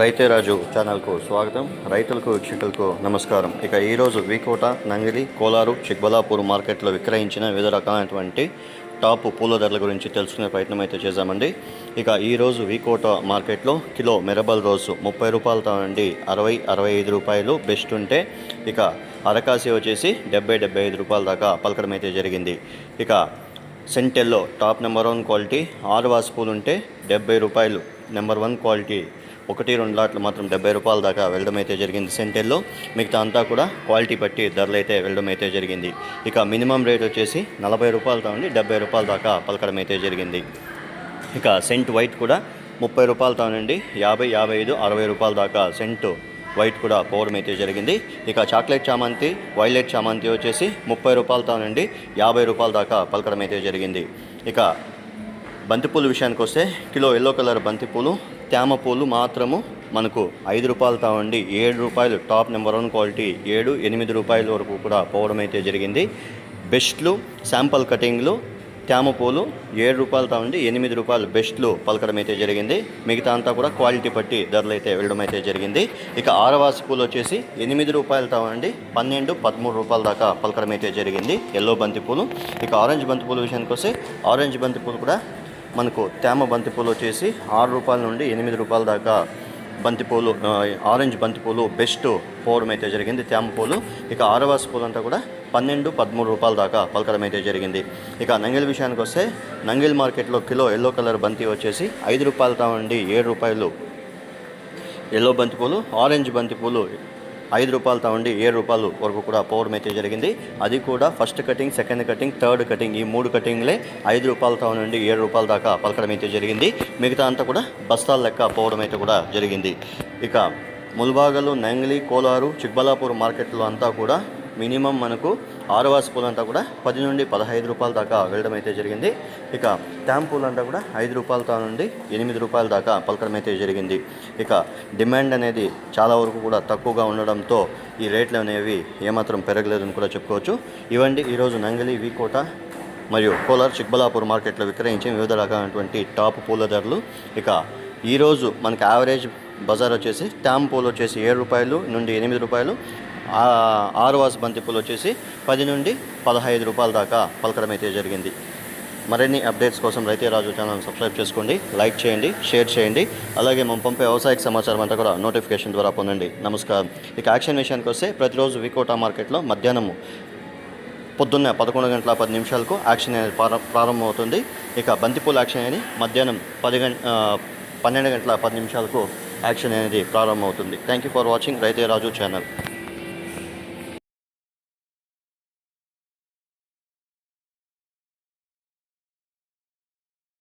రైతే రాజు ఛానల్కు స్వాగతం. రైతులకు వీక్షకులకు నమస్కారం. ఇక ఈరోజు వీకోట నంగిలి కోలారు చిక్బలాపూర్ మార్కెట్లో విక్రయించిన వివిధ రకాలైనటువంటి టాప్ పూల ధరల గురించి తెలుసుకునే ప్రయత్నం అయితే చేశామండి. ఇక ఈరోజు వీకోట మార్కెట్లో కిలో మెరబల్ రోజు ముప్పై రూపాయలతో నుండి అరవై అరవై ఐదు రూపాయలు బెస్ట్ ఉంటే ఇక అరకాసి వచ్చేసి డెబ్బై డెబ్బై ఐదు రూపాయల దాకా పలకడం అయితే జరిగింది. ఇక సెంటెల్లో టాప్ నెంబర్ వన్ క్వాలిటీ ఆరు వాస్ పూలు ఉంటే డెబ్బై రూపాయలు నెంబర్ వన్ క్వాలిటీ. ఒకటి రెండు లాట్లు మాత్రం డెబ్బై రూపాయల దాకా వెళ్ళడం అయితే జరిగింది సెంటెల్లో. మిగతా అంతా కూడా క్వాలిటీ బట్టి ధరలు అయితే వెళ్ళడం అయితే జరిగింది. ఇక మినిమం రేట్ వచ్చేసి నలభై రూపాయలతో ఉండి డెబ్బై రూపాయల దాకా పలకడం అయితే జరిగింది. ఇక సెంట్ వైట్ కూడా ముప్పై రూపాయలతో నుండి యాభై యాభై ఐదు అరవై రూపాయల దాకా సెంట్ వైట్ కూడా పోవడం అయితే జరిగింది. ఇక చాక్లెట్ చామంతి వైలెట్ చామంతి వచ్చేసి ముప్పై రూపాయలతో నుండి యాభై రూపాయల దాకా పలకడం అయితే జరిగింది. ఇక బంతిపూలు విషయానికి వస్తే కిలో ఎల్లో కలర్ బంతిపూలు తేమ పూలు మాత్రము మనకు ఐదు రూపాయలతో ఉండి ఏడు రూపాయలు టాప్ నెంబర్ వన్ క్వాలిటీ ఏడు ఎనిమిది రూపాయల వరకు కూడా పోవడం అయితే జరిగింది. బెస్ట్లు శాంపల్ కటింగ్లు తేమ పూలు ఏడు రూపాయలతో ఉండి ఎనిమిది రూపాయలు బెస్ట్లు పలకడం అయితే జరిగింది. మిగతా అంతా కూడా క్వాలిటీ బట్టి ధరలు అయితే వెళ్ళడం అయితే జరిగింది. ఇక ఆరవాసి పూలు వచ్చేసి ఎనిమిది రూపాయలతో ఉండి పన్నెండు పదమూడు రూపాయల దాకా పలకడం అయితే జరిగింది ఎల్లో బంతి పూలు. ఇక ఆరెంజ్ బంతి పూల విషయానికి వస్తే ఆరెంజ్ బంతి పూలు కూడా మనకు తేమ బంతిపూలు వచ్చేసి ఆరు రూపాయల నుండి ఎనిమిది రూపాయల దాకా బంతిపూలు ఆరెంజ్ బంతిపూలు బెస్ట్ పోవడం అయితే జరిగింది. తేమపూలు ఇక ఆరవాస పూలు అంతా కూడా పన్నెండు పదమూడు రూపాయల దాకా పలకడం అయితే జరిగింది. ఇక నంగిల్ విషయానికి వస్తే నంగిల్ మార్కెట్లో కిలో ఎల్లో కలర్ బంతి వచ్చేసి ఐదు రూపాయలతో ఉండి ఏడు రూపాయలు. ఎల్లో బంతిపూలు ఆరెంజ్ బంతిపూలు ఐదు రూపాయలతో ఉండి ఏడు రూపాయలు వరకు కూడా పోవడం అయితే జరిగింది. అది కూడా first cutting second cutting third cutting ఈ మూడు కటింగ్లే ఐదు రూపాయలతో నుండి ఏడు రూపాయల దాకా పలకడం అయితే జరిగింది. మిగతా అంతా కూడా బస్తాల లెక్క పోవడం అయితే కూడా జరిగింది. ఇక ముల్బాగలు నంగిలి కోలారు చిక్బలాపూర్ మార్కెట్లో అంతా కూడా మినిమం మనకు ఆరువాసి పూలు అంతా కూడా పది నుండి పదహైదు రూపాయల దాకా వెళ్ళడం అయితే జరిగింది. ఇక ట్యాంప్ పూలు అంతా కూడా ఐదు రూపాయలతో నుండి ఎనిమిది రూపాయల దాకా పలకడం అయితే జరిగింది. ఇక డిమాండ్ అనేది చాలా వరకు కూడా తక్కువగా ఉండడంతో ఈ రేట్లు అనేవి ఏమాత్రం పెరగలేదని కూడా చెప్పుకోవచ్చు. ఇవండి ఈరోజు నంగలి వీకోట మరియు కోలార్ చిక్బలాపూర్ మార్కెట్లో విక్రయించే వివిధ రకాలైనటువంటి టాప్ పూల ధరలు. ఇక ఈరోజు మనకి యావరేజ్ బజార్ వచ్చేసి ట్యామ్ పూలు వచ్చేసి ఏడు రూపాయలు నుండి ఎనిమిది రూపాయలు. ఆ- బంతిపూలు వచ్చేసి పది నుండి పదహైదు రూపాయల దాకా పలకడం అయితే జరిగింది. మరిన్ని అప్డేట్స్ కోసం రైతే రాజు ఛానల్ సబ్స్క్రైబ్ చేసుకోండి లైక్ చేయండి షేర్ చేయండి. అలాగే మనం పంపే వ్యవసాయక సమాచారం అంతా కూడా నోటిఫికేషన్ ద్వారా పొందండి. నమస్కారం. ఇక యాక్షన్ విషయానికి వస్తే ప్రతిరోజు వికోటా మార్కెట్లో మధ్యాహ్నము పొద్దున్న పదకొండు గంటల పది నిమిషాలకు యాక్షన్ అనేది ప్రారంభమవుతుంది. ఇక బంతిపూల యాక్షన్ అనేది మధ్యాహ్నం పది గంట పన్నెండు గంటల పది నిమిషాలకు యాక్షన్ అనేది ప్రారంభమవుతుంది. థ్యాంక్ యూ ఫర్ వాచింగ్ రైతే రాజు ఛానల్.